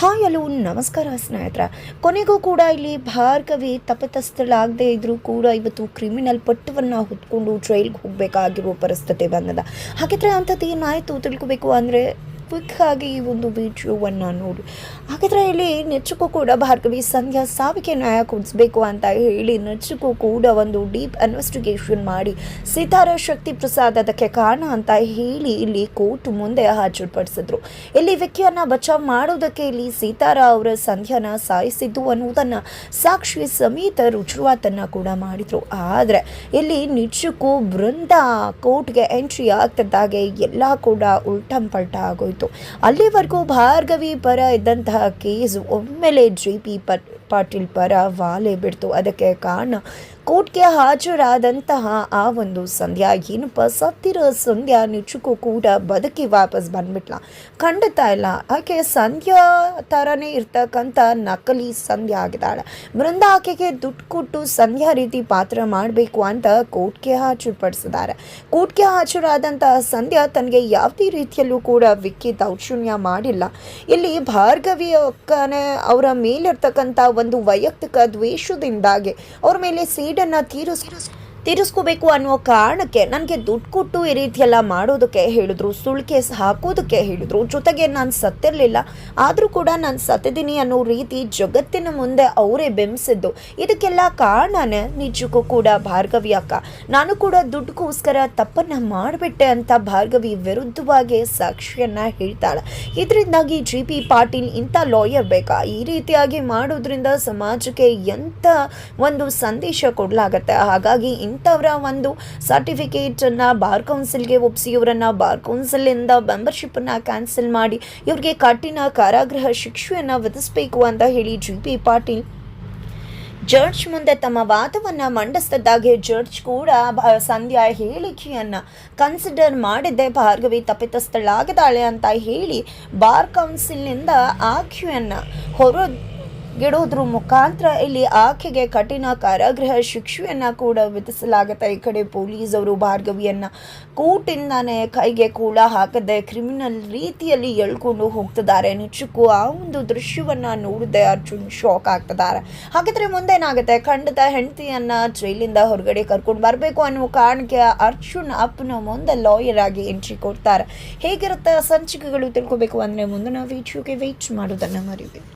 Hi, hello, ನಮಸ್ಕಾರ ಸ್ನೇಹಿತರ. ಕೊನೆಗೂ ಕೂಡ ಇಲ್ಲಿ ಭಾರ್ಗವಿ ತಪತಸ್ಥಳಾಗದೆ ಇದ್ದರೂ ಕೂಡ ಇವತ್ತು ಕ್ರಿಮಿನಲ್ ಪಟ್ಟವನ್ನು ಹೊತ್ಕೊಂಡು ಟ್ರೈಲ್ಗೆ ಹೋಗಬೇಕಾಗಿರುವ ಪರಿಸ್ಥಿತಿ ಬಂದದ. ಹಾಗಿದ್ರೆ ಅಂಥದ್ದು ಏನಾಯಿತು ತಿಳ್ಕೊಬೇಕು ಅಂದರೆ ಕ್ವಿಕ್ ಆಗಿ ಈ ಒಂದು ವಿಡಿಯೋವನ್ನು ನೋಡಿ ಹಾಗಾದರೆ ಇಲ್ಲಿ ನೆಚ್ಚಕ್ಕೂ ಕೂಡ ಭಾರ್ಗವಿ ಸಂಧ್ಯಾ ಸಾವಿಗೆ ನ್ಯಾಯ ಕೊಡಿಸ್ಬೇಕು ಅಂತ ಹೇಳಿ ನೆಚ್ಚಕ್ಕೂ ಕೂಡ ಒಂದು ಡೀಪ್ ಇನ್ವೆಸ್ಟಿಗೇಷನ್ ಮಾಡಿ ಸಿತಾರ ಶಕ್ತಿ ಪ್ರಸಾದ್ ಅದಕ್ಕೆ ಕಾರಣ ಅಂತ ಹೇಳಿ ಇಲ್ಲಿ ಕೋರ್ಟ್ ಮುಂದೆ ಹಾಜರುಪಡಿಸಿದ್ರು ಇಲ್ಲಿ ವಿಕ್ಕಿಯನ್ನ ಬಚಾವ್ ಮಾಡೋದಕ್ಕೆ ಇಲ್ಲಿ ಸೀತಾರ ಅವರ ಸಂಧ್ಯಾನ ಸಾಯಿಸಿದ್ದು ಅನ್ನುವುದನ್ನು ಸಾಕ್ಷಿ ಸಮೇತ ರುಜುವಾತನ್ನು ಕೂಡ ಮಾಡಿದ್ರು ಆದರೆ ಇಲ್ಲಿ ನಿಜಕ್ಕೂ ಬೃಂದ ಕೋರ್ಟ್ಗೆ ಎಂಟ್ರಿ ಆಗ್ತಿದ್ದಾಗೆ ಎಲ್ಲ ಕೂಡ ಉಲ್ಟಂ ಪಲ್ಟ ಆಗೋಯ್ತು ಅಲ್ಲಿವರೆಗೂ ಭಾರ್ಗವಿ ಪರ ಇದ್ದಂತಹ ಕೇಸ್ ಒಮ್ಮೆಲೆ ಜಿ ಪಿ ಪಾಟೀಲ್ ಪರ ವಾಲೆ ಬಿಡ್ತು. ಅದಕ್ಕೆ ಕಾರಣ ಕೋರ್ಟ್ಗೆ ಹಾಜರಾದಂತಹ ಆ ಒಂದು ಸಂಧ್ಯಾ, ಏನಪ್ಪ, ಸತ್ತಿರೋ ಸಂಧ್ಯಾ ನಿಜಕ್ಕೂ ಕೂಡ ಬದುಕಿ ವಾಪಸ್ ಬಂದ್ಬಿಟ್ಲ. ಖಂಡಿತ ಇಲ್ಲ. ಆಕೆ ಸಂಧ್ಯಾ ಥರನೇ ಇರ್ತಕ್ಕಂಥ ನಕಲಿ ಸಂಧ್ಯಾ ಆಗಿದ್ದಾಳೆ. ಬೃಂದ ಆಕೆಗೆ ದುಡ್ಡು ಕೊಟ್ಟು ಸಂಧ್ಯಾ ರೀತಿ ಪಾತ್ರ ಮಾಡಬೇಕು ಅಂತ ಕೋರ್ಟ್ಗೆ ಹಾಜರುಪಡಿಸಿದ್ದಾರೆ. ಕೋರ್ಟ್ಗೆ ಹಾಜರಾದಂತಹ ಸಂಧ್ಯಾ ತನಗೆ ಯಾವುದೇ ರೀತಿಯಲ್ಲೂ ಕೂಡ ವಿಕ್ಕಿ ದೌರ್ಜನ್ಯ ಮಾಡಿಲ್ಲ. ಇಲ್ಲಿ ಭಾರ್ಗವಿ ಅಕ್ಕನೇ ಅವರ ಮೇಲಿರ್ತಕ್ಕಂಥ ಒಂದು ವೈಯಕ್ತಿಕ ದ್ವೇಷದಿಂದಾಗಿ, ಅವ್ರ ಮೇಲೆ లీడర్ తీరు ತೀರಿಸ್ಕೋಬೇಕು ಅನ್ನೋ ಕಾರಣಕ್ಕೆ ನನಗೆ ದುಡ್ಡು ಕೊಟ್ಟು ಈ ರೀತಿಯೆಲ್ಲ ಮಾಡೋದಕ್ಕೆ ಹೇಳಿದ್ರು, ಸುಳ್ಳು ಕೇಸ್ ಹಾಕೋದಕ್ಕೆ ಹೇಳಿದ್ರು. ಜೊತೆಗೆ ನಾನು ಸತ್ತಿರಲಿಲ್ಲ. ಆದರೂ ಕೂಡ ನಾನು ಸತ್ತಿದ್ದೀನಿ ಅನ್ನೋ ರೀತಿ ಜಗತ್ತಿನ ಮುಂದೆ ಅವರೇ ಬೆಂಬಿಸಿದ್ದು. ಇದಕ್ಕೆಲ್ಲ ಕಾರಣನೇ ನಿಜಕ್ಕೂ ಕೂಡ ಭಾರ್ಗವಿ ಅಕ್ಕ. ನಾನು ಕೂಡ ದುಡ್ಡುಗೋಸ್ಕರ ತಪ್ಪನ್ನು ಮಾಡಿಬಿಟ್ಟೆ ಅಂತ ಭಾರ್ಗವಿ ವಿರುದ್ಧವಾಗಿ ಸಾಕ್ಷಿಯನ್ನ ಹೇಳ್ತಾಳೆ. ಇದರಿಂದಾಗಿ ಜಿ ಪಿ ಪಾಟೀಲ್ ಇಂಥ ಲಾಯರ್ ಬೇಕಾ? ಈ ರೀತಿಯಾಗಿ ಮಾಡೋದ್ರಿಂದ ಸಮಾಜಕ್ಕೆ ಎಂಥ ಒಂದು ಸಂದೇಶ ಕೊಡಲಾಗತ್ತೆ? ಹಾಗಾಗಿ ಇಂಥವರ ಒಂದು ಸರ್ಟಿಫಿಕೇಟನ್ನು ಬಾರ್ ಕೌನ್ಸಿಲ್ಗೆ ಒಪ್ಪಿಸಿ ಇವರನ್ನು ಬಾರ್ ಕೌನ್ಸಿಲಿಂದ ಮೆಂಬರ್ಶಿಪ್ಪನ್ನು ಕ್ಯಾನ್ಸಲ್ ಮಾಡಿ ಇವ್ರಿಗೆ ಕಠಿಣ ಕಾರಾಗೃಹ ಶಿಕ್ಷೆಯನ್ನು ವಿಧಿಸಬೇಕು ಅಂತ ಹೇಳಿ ಜಿ ಪಿ ಪಾಟೀಲ್. ಜಡ್ಜ್ ಮುಂದೆ ತಮ್ಮ ವಾದವನ್ನು ಮಂಡಿಸ್ತಿದ್ದಾಗೆ ಜಡ್ಜ್ ಕೂಡ ಸಂಧ್ಯಾ ಹೇಳಿಕೆಯನ್ನು ಕನ್ಸಿಡರ್ ಮಾಡಿದ್ದೆ. ಭಾರ್ಗವಿ ತಪ್ಪಿತಸ್ಥಳಾಗಿದ್ದಾಳೆ ಅಂತ ಹೇಳಿ ಬಾರ್ ಕೌನ್ಸಿಲ್ನಿಂದ ಆಕೆಯನ್ನು ಹೊರ ಗಿಡೋದ್ರ ಮುಖಾಂತರ ಇಲ್ಲಿ ಆಕೆಗೆ ಕಠಿಣ ಕಾರಾಗೃಹ ಶಿಕ್ಷೆಯನ್ನ ಕೂಡ ವಿಧಿಸಲಾಗುತ್ತೆ. ಈ ಕಡೆ ಪೊಲೀಸ್ ಅವರು ಭಾರ್ಗವಿಯನ್ನ ಕೂಟಿಂದಾನೆ ಕೈಗೆ ಕೂಡ ಹಾಕದೆ ಕ್ರಿಮಿನಲ್ ರೀತಿಯಲ್ಲಿ ಎಳ್ಕೊಂಡು ಹೋಗ್ತಿದ್ದಾರೆ. ನಿಜಕ್ಕೂ ಆ ಒಂದು ದೃಶ್ಯವನ್ನ ನೋಡಿದೆ ಅರ್ಜುನ್ ಶಾಕ್ ಆಗ್ತಿದ್ದಾರೆ. ಹಾಗಾದ್ರೆ ಮುಂದೇನಾಗುತ್ತೆ? ಖಂಡಿತ ಹೆಂಡತಿಯನ್ನು ಜೈಲಿಂದ ಹೊರಗಡೆ ಕರ್ಕೊಂಡು ಬರಬೇಕು ಅನ್ನುವ ಕಾರಣಕ್ಕೆ ಅರ್ಜುನ್ ಅಪ್ಪನ ಮುಂದೆ ಲಾಯರ್ ಆಗಿ ಎಂಟ್ರಿ ಕೊಡ್ತಾರೆ. ಹೇಗಿರುತ್ತೆ ಸಂಚಿಕೆಗಳು ತಿಳ್ಕೊಬೇಕು ಅಂದ್ರೆ ಮುಂದಿನ ವಿಡಿಯೋಗೆ ವೇಟ್ ಮಾಡೋದನ್ನ ಮರಿಬೇಡಿ.